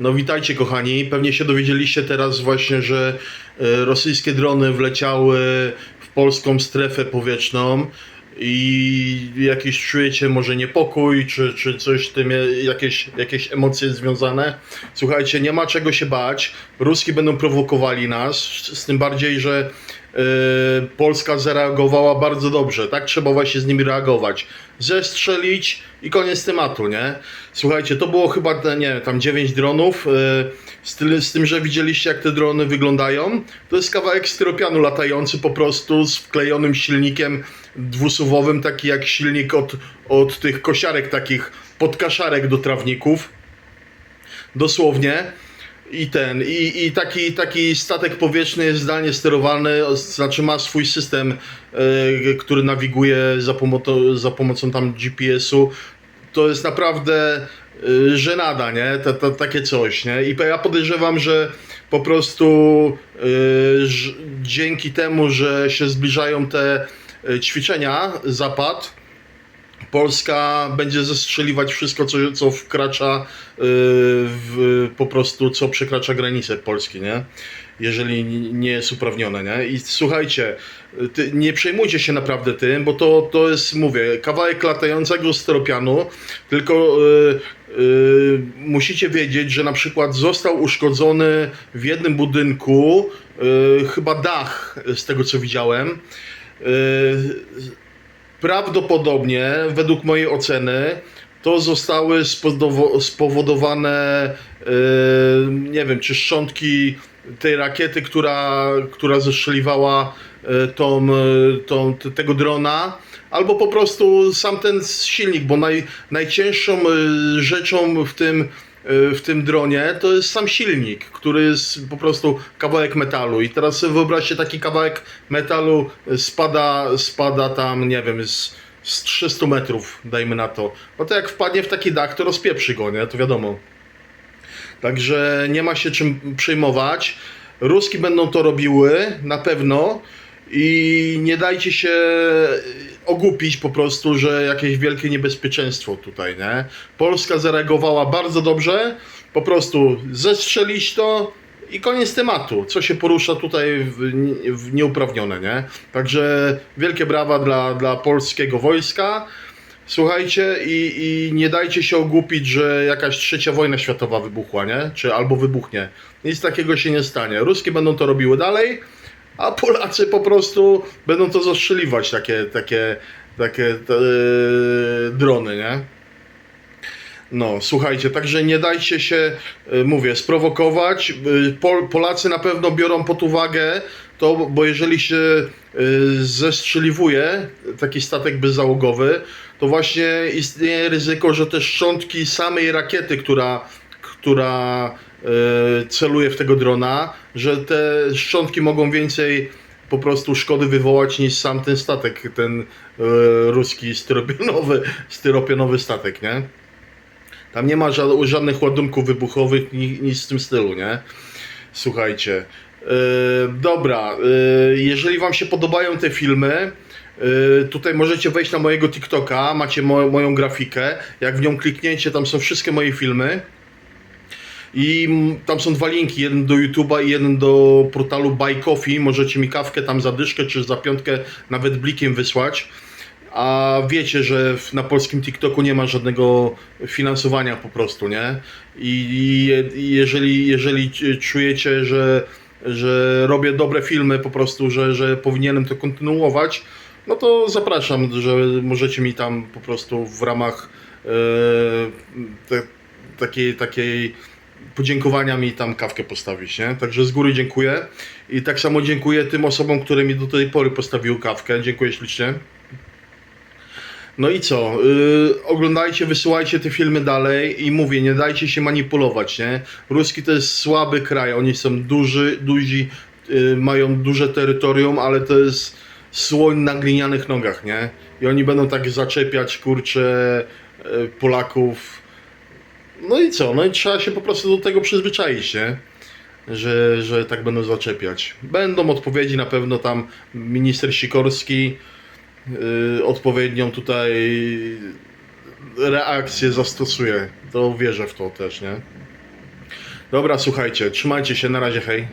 No witajcie kochani. Pewnie się dowiedzieliście teraz właśnie, że e, rosyjskie drony wleciały w polską strefę powietrzną i jakiś czujecie może niepokój, czy, czy coś tym, jakieś, jakieś emocje związane. Słuchajcie, nie ma czego się bać. Ruski będą prowokowali nas, z tym bardziej, że Polska zareagowała bardzo dobrze. Tak trzeba właśnie z nimi reagować. Zestrzelić i koniec tematu, nie? Słuchajcie, to było chyba, nie wiem, tam 9 dronów. e, Z, tyle, z tym, że widzieliście, jak te drony wyglądają. To jest kawałek styropianu latający po prostu z wklejonym silnikiem dwusuwowym, taki jak silnik od, od tych kosiarek, takich podkaszarek do trawników. Dosłownie. I ten, i, i taki, taki statek powietrzny jest zdalnie sterowany, znaczy ma swój system, e, który nawiguje za, pomocą za pomocą tam GPS-u. To jest naprawdę y, żenada, nie? Ta, ta, takie coś, nie? I ja podejrzewam, że po prostu y, dzięki temu, że się zbliżają te y, ćwiczenia, zapad, Polska będzie zestrzeliwać wszystko, co, co wkracza, y, w, po prostu, co przekracza granicę Polski, nie? Jeżeli nie jest uprawnione, nie? I słuchajcie, ty, nie przejmujcie się naprawdę tym, bo to, to jest, mówię, kawałek latającego styropianu, tylko y, y, musicie wiedzieć, że na przykład został uszkodzony w jednym budynku, y, chyba dach, z tego co widziałem, y, Prawdopodobnie, według mojej oceny, to zostały spowodowane, yy, nie wiem, czy szczątki tej rakiety, która, która zestrzeliwała yy, tą, yy, tą, tego drona, albo po prostu sam ten silnik, bo naj, najcięższą rzeczą w tym, w tym dronie to jest sam silnik, który jest po prostu kawałek metalu. I teraz wyobraźcie taki kawałek metalu spada, spada tam, nie wiem, z, z 300 metrów, dajmy na to. No to jak wpadnie w taki dach, to rozpieprzy go, nie? To wiadomo. Także nie ma się czym przejmować. Ruski będą to robiły, na pewno. I nie dajcie się ogłupić po prostu, że jakieś wielkie niebezpieczeństwo tutaj, nie? Polska zareagowała bardzo dobrze. Po prostu zestrzelić to i koniec tematu. Co się porusza tutaj w, w nieuprawnione, nie? Także wielkie brawa dla, dla polskiego wojska. Słuchajcie i, i nie dajcie się ogłupić, że jakaś trzecia wojna światowa wybuchła, nie? Czy albo wybuchnie. Nic takiego się nie stanie. Ruskie będą to robiły dalej, a Polacy po prostu będą to zastrzeliwać, takie, takie, takie te, drony, nie? No, słuchajcie, także nie dajcie się, y, mówię, sprowokować. Y, Pol, Polacy na pewno biorą pod uwagę to, bo jeżeli się zestrzeliwuje taki statek bezzałogowy, to właśnie istnieje ryzyko, że te szczątki samej rakiety, która, która celuje w tego drona, że te szczątki mogą więcej po prostu szkody wywołać niż sam ten statek, ten y, ruski styropianowy, styropianowy statek, nie? Tam nie ma ża- żadnych ładunków wybuchowych, ni- nic w tym stylu, nie? Słuchajcie. Yy, dobra, jeżeli Wam się podobają te filmy, tutaj możecie wejść na mojego TikToka, macie mo- moją grafikę. Jak w nią klikniecie, tam są wszystkie moje filmy. I tam są dwa linki, jeden do YouTube'a i jeden do portalu Buy Coffee. Możecie mi kawkę tam za dyszkę czy za piątkę nawet blikiem wysłać. A wiecie, że na polskim TikToku nie ma żadnego finansowania po prostu, nie? I, i, jeżeli, jeżeli czujecie, że, że robię dobre filmy po prostu, że, że powinienem to kontynuować, no to zapraszam, że możecie mi tam po prostu w ramach e, te, takiej, takiej podziękowania mi tam kawkę postawić, nie? Także z góry dziękuję. I tak samo dziękuję tym osobom, które mi do tej pory postawiły kawkę. Dziękuję ślicznie. No i co? Yy, oglądajcie, wysyłajcie te filmy dalej i mówię, nie dajcie się manipulować, nie? Ruski to jest słaby kraj, oni są duży, duzi, yy, mają duże terytorium, ale to jest słoń na glinianych nogach, nie? I oni będą tak zaczepiać, kurczę, yy, Polaków. No i co? No i trzeba się po prostu do tego przyzwyczaić, nie? Że, że tak będą zaczepiać. Będą odpowiedzi na pewno tam minister Sikorski, y, odpowiednią tutaj reakcję zastosuje. To wierzę w to też, nie? Dobra, słuchajcie, trzymajcie się, na razie, hej.